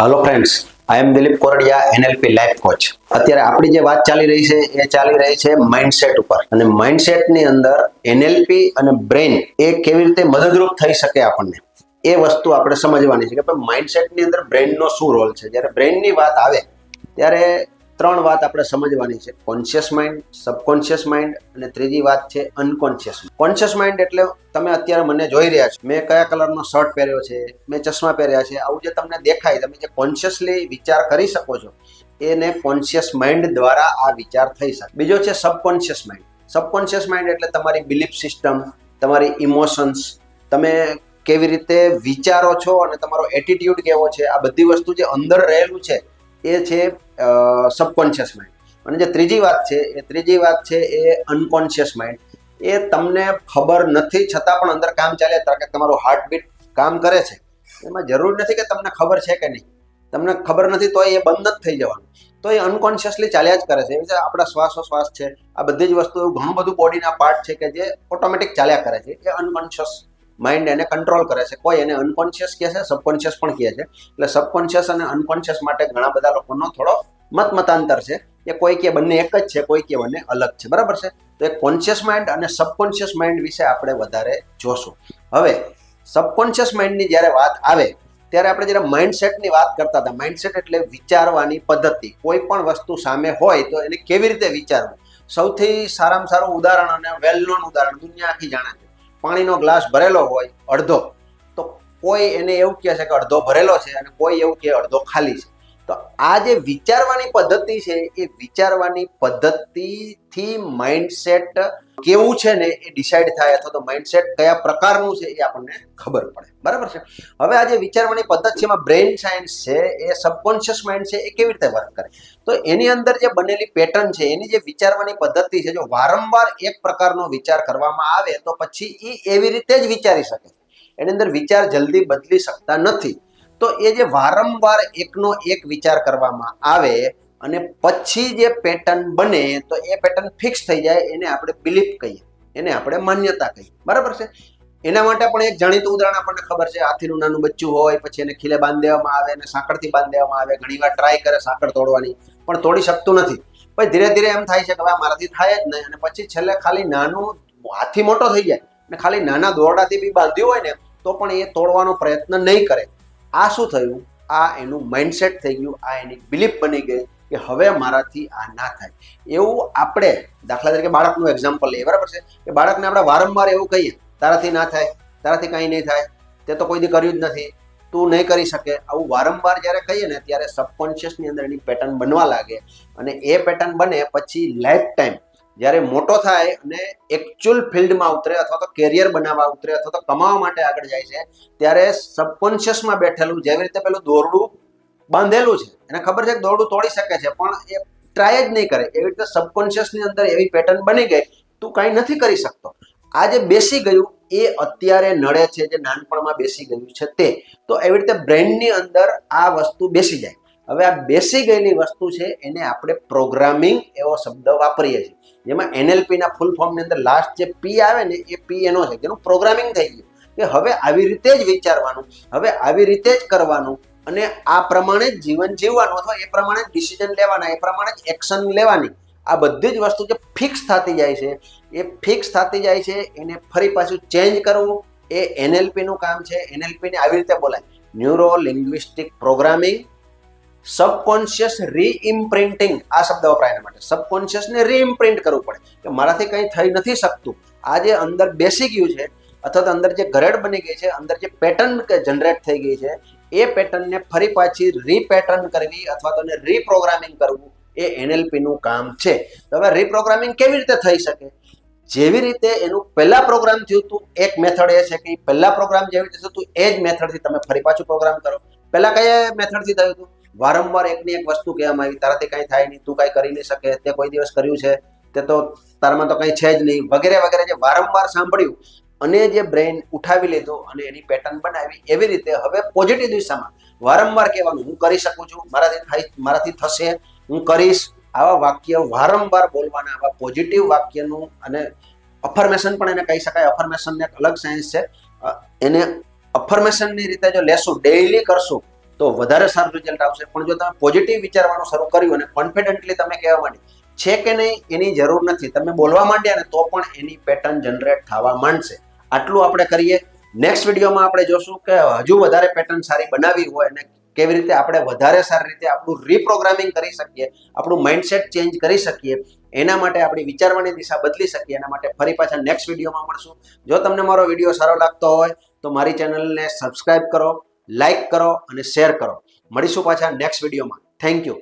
Hello friends I am Dilip Kordiya NLP life coach અત્યારે આપણી જે વાત ચાલી રહી છે, એ ચાલી રહી છે માઇન્ડસેટ ઉપર. અને માઇન્ડસેટની અંદર એનએલપી અને બ્રેઇન એ કેવી રીતે મદદરૂપ થઈ શકે આપણને? એ વસ્તુ આપણે સમજવાની છે કે માઇન્ડસેટની અંદર બ્રેઇનનો શું રોલ છે? જ્યારે બ્રેઇનની વાત આવે, ત્યારે ત્રણ વાત આપણે સમજવાની છે. કોન્શિયસ માઇન્ડ સબકોન્શિયસ માઇન્ડ અને ત્રીજી વાત છે અનકોન્શિયસ કોન્શિયસ માઇન્ડ એટલે તમે અત્યારે મને જોઈ રહ્યા છો. મેં કયા કલરનો શર્ટ પહેર્યો છે? મેં ચશ્મા પહેર્યા છે? આવું જે તમને દેખાય, તમે જે કોન્શિયસલી વિચાર કરી શકો છો, એને કોન્શિયસ માઇન્ડ દ્વારા આ વિચાર થઈ શકે. બીજો છે સબકોન્શિયસ માઇન્ડ સબકોન્શિયસ માઇન્ડ એટલે તમારી બિલીફ સિસ્ટમ તમારી ઇમોશન્સ તમે કેવી રીતે વિચારો છો અને તમારો એટીટ્યુડ કેવો છે? આ બધી વસ્તુ જે અંદર રહેલું છે એ છે સબકોન્શિયસ માઇન્ડ અને જે ત્રીજી વાત છે, એ ત્રીજી વાત છે, એ અનકોન્શિયસ માઇન્ડ એ તમને ખબર નથી, છતાં પણ અંદર કામ ચાલે કે તમારું હાર્ટબીટ કામ કરે છે. એમાં જરૂર નથી કે તમને ખબર છે કે નહીં. તમને ખબર નથી તો એ બંધ જ થઈ જવાનું. તો એ અનકોન્શિયસલી ચાલ્યા જ કરે છે. એવી રીતે આપણા શ્વાસોશ્વાસ છે. આ બધી જ વસ્તુ ઘણું બધું બોડીના પાર્ટ છે કે જે ઓટોમેટિક ચાલ્યા કરે છે. એ અનકોન્શિયસ માઇન્ડ એને કંટ્રોલ કરે છે. કોઈ એને અનકોન્શિયસ કહે છે સબકોન્શિયસ પણ કહે છે. એટલે સબકોન્શિયસ અને અનકોન્શિયસ માટે ઘણા બધા લોકોનો થોડો મત મતાંતર છે કે કોઈ કે બંને એક જ છે, કોઈ કે બંને અલગ છે. બરાબર છે? તો એ કોન્શિયસ માઇન્ડ અને સબકોન્શિયસ માઇન્ડ વિશે આપણે વધારે જોશું. હવે સબકોન્શિયસ માઇન્ડની જ્યારે વાત આવે, ત્યારે આપણે જ્યારે માઇન્ડસેટની વાત કરતા હતા માઇન્ડસેટ એટલે વિચારવાની પદ્ધતિ. કોઈ પણ વસ્તુ સામે હોય તો એને કેવી રીતે વિચારવું? સૌથી સારામાં સારું ઉદાહરણ અને વેલ નોન ઉદાહરણ દુનિયા આખી જાણે છે. પાણીનો ગ્લાસ ભરેલો હોય અડધો, તો કોઈ એને એવું કહે છે કે અડધો ભરેલો છે અને કોઈ એવું કહે અડધો ખાલી છે. તો આ જે વિચારવાની પદ્ધતિ છે, એ વિચારવાની પદ્ધતિથી માઇન્ડસેટ કેવું છે ને એ ડિસાઈડ થાય અથવા તો માઇન્ડસેટ કયા પ્રકારનું છે એ આપણને ખબર પડે. બરાબર છે? હવે આ જે વિચારવાની પદ્ધતિ છે, એમાં બ્રેઇન સાયન્સ છે, એ સબકોન્શિયસ માઇન્ડ છે, એ કેવી રીતે વર્ક કરે? તો એની અંદર જે બનેલી પેટર્ન છે, એની જે વિચારવાની પદ્ધતિ છે, જો વારંવાર એક પ્રકારનો વિચાર કરવામાં આવે, તો પછી એ એવી રીતે જ વિચારી શકે એની અંદર વિચાર જલ્દી બદલી શકતા નથી. તો એ જે વારંવાર એકનો એક વિચાર કરવામાં આવે અને પછી જે પેટર્ન બને, તો એ પેટર્ન ફિક્સ થઈ જાય, એને આપણે બિલીફ કહીએ, એને આપણે માન્યતા કહીએ. બરાબર છે? એના માટે પણ એક જાણીતું ઉદાહરણ આપણને ખબર છે, હાથીનું નાનું બચ્ચું હોય, પછી એને ખીલે બાંધી દેવામાં આવે અને સાંકળથી બાંધી દેવામાં આવે, ઘણીવાર ટ્રાય કરે સાંકળ તોડવાની, પણ તોડી શકતું નથી. પછી ધીરે ધીરે એમ થાય છે કે હવે મારાથી થાય જ નહીં, અને પછી છેલ્લે ખાલી નાનું, હાથી મોટો થઈ જાય અને ખાલી નાના દોરડાથી બી બાંધ્યું હોય ને, તો પણ એ તોડવાનો પ્રયત્ન નહીં કરે. આ શું થયું? આ એનું માઇન્ડસેટ થઈ ગયું, આ એની બિલીફ બની ગઈ કે હવે મારાથી આ ના થાય. એવું આપણે દાખલા તરીકે બાળકનું એક્ઝામ્પલ લઈએ, બરાબર છે? કે બાળકને આપણે વારંવાર એવું કહીએ, તારાથી ના થાય, તારાથી કાંઈ નહીં થાય, તે તો કોઈ દી કર્યું જ નથી, તું નહીં કરી શકે. આવું વારંવાર જ્યારે કહીએ ને, ત્યારે સબકોન્શિયસની અંદર એની પેટર્ન બનવા લાગે. અને એ પેટર્ન બને પછી લાઈફ ટાઈમ જ્યારે મોટો થાય અને એકચ્યુઅલ ફિલ્ડમાં ઉતરે અથવા તો કેરિયર બનાવવા ઉતરે અથવા તો કમાવા માટે આગળ જાય છે, ત્યારે સબકોન્શિયસમાં બેઠેલું જેવી રીતે પેલું દોરડું બાંધેલું છે, એને ખબર છે કે દોરડું તોડી શકે છે, પણ એ ટ્રાય જ નહીં કરે. એવી રીતે સબકોન્શિયસની અંદર એવી પેટર્ન બની ગઈ, તું કાંઈ નથી કરી શકતો. આ જે બેસી ગયું, એ અત્યારે નડે છે, જે નાનપણમાં બેસી ગયું છે તે. તો એવી રીતે બ્રેઇનની અંદર આ વસ્તુ બેસી જાય. હવે આ બેસી ગયેલી વસ્તુ છે, એને આપણે પ્રોગ્રામિંગ એવો શબ્દ વાપરીએ છીએ. જેમાં એનએલપીના ફૂલ ફોર્મની અંદર લાસ્ટ જે પી આવે ને, એ પી એનો છે જેનું પ્રોગ્રામિંગ થઈ ગયું. કે હવે આવી રીતે જ વિચારવાનું, હવે આવી રીતે જ કરવાનું, અને આ પ્રમાણે જ જીવન જીવવાનું, અથવા એ પ્રમાણે જ ડિસિઝન લેવાના, એ પ્રમાણે જ એક્શન લેવાની. આ બધી જ વસ્તુ જે ફિક્સ થતી જાય છે, એ ફિક્સ થતી જાય છે, એને ફરી પાછું ચેન્જ કરવું, એ એનએલપીનું કામ છે. એનએલપીને આવી રીતે બોલાય. Neuro linguistic programming subconscious reimprinting આ શબ્દ વપરાય એના માટે. સબકોન્શિયસને રીઇમ્પ્રિન્ટ કરવું પડે. કે મારાથી કંઈ થઈ નથી શકતું. આ જે અંદર બેસી ગયું છે, અથવા તો અંદર જે ઘરેડ બની ગઈ છે, અંદર જે પેટર્ન જનરેટ થઈ ગઈ છે, એ પેટર્નને ફરી પાછી રીપેટર્ન કરવી અથવા તો રીપ્રોગ્રામિંગ કરવું, એ એનએલપીનું કામ છે. તો હવે રીપ્રોગ્રામિંગ કેવી રીતે થઈ શકે? જેવી રીતે એનું પહેલા પ્રોગ્રામ થયું હતું, એક મેથડ એ છે કે પહેલા પ્રોગ્રામ જેવી રીતે થતું એ જ મેથડથી તમે ફરી પાછું પ્રોગ્રામ કરો. પહેલા કયા મેથડથી થયું હતું? વારંવાર એકની એક વસ્તુ કહેવામાં આવી, તારાથી કાંઈ થાય નહીં, તું કાંઈ કરી નહીં શકે, તે કોઈ દિવસ કર્યું છે, તે તો તારામાં તો કંઈ છે જ નહીં. વગેરે વગેરે જે વારંવાર સાંભળ્યું અને જે બ્રેઇન ઉઠાવી લીધું અને એની પેટર્ન બનાવી, એવી રીતે હવે પોઝિટિવ દિશામાં વારંવાર કહેવાનું, હું કરી શકું છું, મારાથી થાય, મારાથી થશે, હું કરીશ. આવા વાક્ય વારંવાર બોલવાના, આવા પોઝિટિવ વાક્યનું અને અફર્મેશન પણ એને કહી શકાય. અફર્મેશનને એક અલગ સાયન્સ છે. એને અફર્મેશનની રીતે જો લેશું ડેઇલી કરશું તો વધારે સારું રિઝલ્ટ આવશે. પણ જો તમે પોઝિટિવ વિચારવાનું શરૂ કર્યું અને કોન્ફિડન્ટલી તમે કહેવા માંડી છે કે નહીં એની જરૂર નથી. તમે બોલવા માંડ્યા ને તો પણ એની પેટર્ન જનરેટ થવા માંડશે. આટલું આપણે કરીએ. નેક્સ્ટ વિડીયોમાં આપણે જોશું કે હજુ વધારે પેટર્ન સારી બનાવી હોય અને કેવી રીતે આપણે વધારે સારી રીતે આપણું રીપ્રોગ્રામિંગ કરી શકીએ, આપણું માઇન્ડસેટ ચેન્જ કરી શકીએ, એના માટે આપણી વિચારવાની દિશા બદલી શકીએ, એના માટે ફરી પાછા નેક્સ્ટ વિડીયોમાં મળશું. જો તમને મારો વીડિયો સારો લાગતો હોય, તો મારી ચેનલને સબસ્ક્રાઈબ કરો. લાઈક કરો અને શેર કરો. મળીશું પાછા નેક્સ્ટ વિડીયોમાં થેન્ક યુ